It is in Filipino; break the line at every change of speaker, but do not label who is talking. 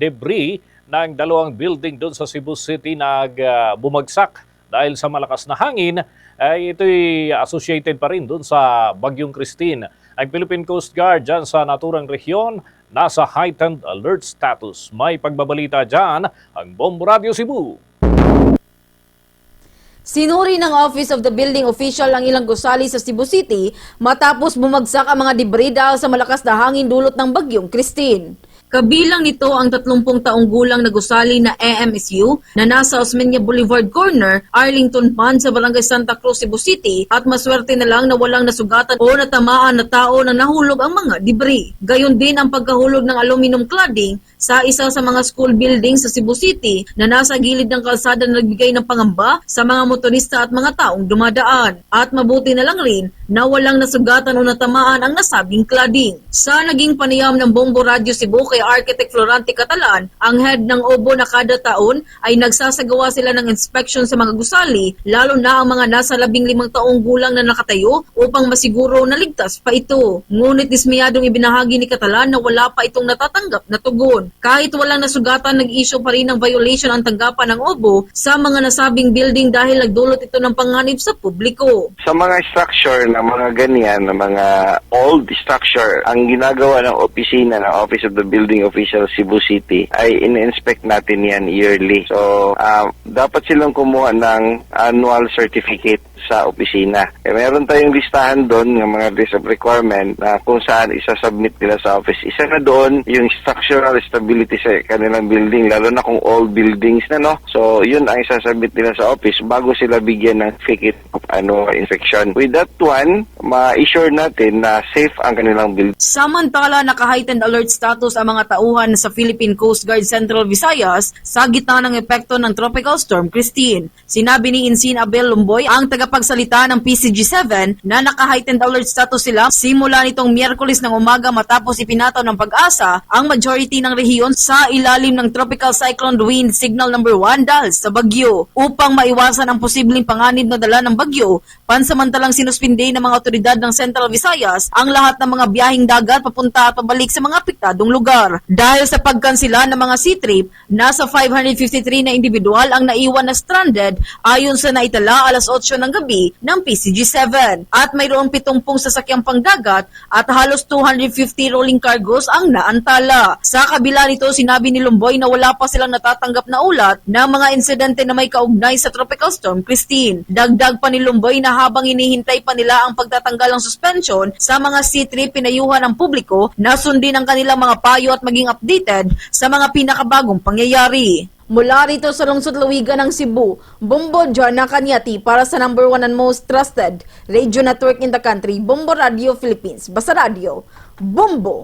debris ng dalawang building doon sa Cebu City nag ah, bumagsak dahil sa malakas na hangin ay ito'y associated pa rin doon sa Bagyong Christine. Ang Philippine Coast Guard dyan sa naturang rehiyon nasa heightened alert status. May pagbabalita dyan ang Bombo Radio Cebu.
Sinuri ng Office of the Building Official ang ilang gusali sa Cebu City matapos bumagsak ang mga debris dahil sa malakas na hangin dulot ng bagyong Christine. Kabilang nito ang 30 taong gulang na gusali na AMSU na nasa Osmeña Boulevard Corner, Arlington Pond sa Barangay Santa Cruz, Cebu City at maswerte na lang na walang nasugatan o natamaan na tao na nahulog ang mga debris. Gayon din ang pagkahulog ng aluminum cladding sa isa sa mga school buildings sa Cebu City na nasa gilid ng kalsada na nagbigay ng pangamba sa mga motorista at mga taong dumadaan. At mabuti na lang rin na walang nasugatan o natamaan ang nasabing cladding. Sa naging panayam ng Bombo Radio Cebu kay Architect Florante Catalan, ang head ng OBO na kada taon ay nagsasagawa sila ng inspection sa mga gusali, lalo na ang mga nasa labing limang taong gulang na nakatayo upang masiguro na ligtas pa ito. Ngunit dismayadong ibinahagi ni Catalan na wala pa itong natatanggap na tugon. Kahit walang nasugatan, nag-issue pa rin ng violation ang tanggapan ng OBO sa mga nasabing building dahil nagdulot ito ng panganib sa publiko.
Sa mga structure na mga ganyan, na mga old structure, ang ginagawa ng opisina ng Office of the Building Official Cebu City ay in-inspect natin yan yearly. So, ah, dapat silang kumuha ng annual certificate sa opisina. Eh, meron tayong listahan doon ng mga list of requirement na kung saan isasubmit nila sa office. Isa na doon yung structural stability sa kanilang building, lalo na kung old buildings na, no? So, yun ang isasubmit nila sa office bago sila bigyan ng ticket of ano, inspection. With that one, ma-assure natin na safe ang kanilang building.
Samantala, naka-heightened alert status ang mga tauhan sa Philippine Coast Guard Central Visayas sa gitna ng epekto ng Tropical Storm Christine. Sinabi ni Insin Abel Lumboy, ang tagapagsalita ng PCG-7, na naka-heightened alert status sila simula nitong Miyerkules ng umaga matapos ipinataw ng pag-asa ang majority ng rehiyon sa ilalim ng Tropical Cyclone Wind Signal number 1 dahil sa bagyo. Upang maiwasan ang posibleng panganib na dala ng bagyo, pansamantalang sinuspinde ng mga otoridad ng Central Visayas ang lahat ng mga biyaheng dagat papunta at pabalik sa mga apektadong lugar. Dahil sa pagkansila ng mga sea trip, nasa 553 na individual ang naiwan na stranded ayon sa naitala alas 8 ng gabi ng PCG-7. At mayroong 70 sasakyang pangdagat at halos 250 rolling cargos ang naantala. Sa kabila nito, sinabi ni Lumboy na wala pa silang natatanggap na ulat ng mga insidente na may kaugnay sa Tropical Storm Christine. Dagdag pa ni Lumboy na habang hinihintay pa nila ang pagtatanggal ng suspension sa mga sea trip pinayuhan ng publiko na sundin ang kanilang mga payo at maging updated sa mga pinakabagong pangyayari. Mula rito sa lungsod Luwigan ng Cebu, Bombo Jana Kanyati para sa number one and most trusted radio network in the country, Bombo Radio Philippines. Basta Radio, Bombo!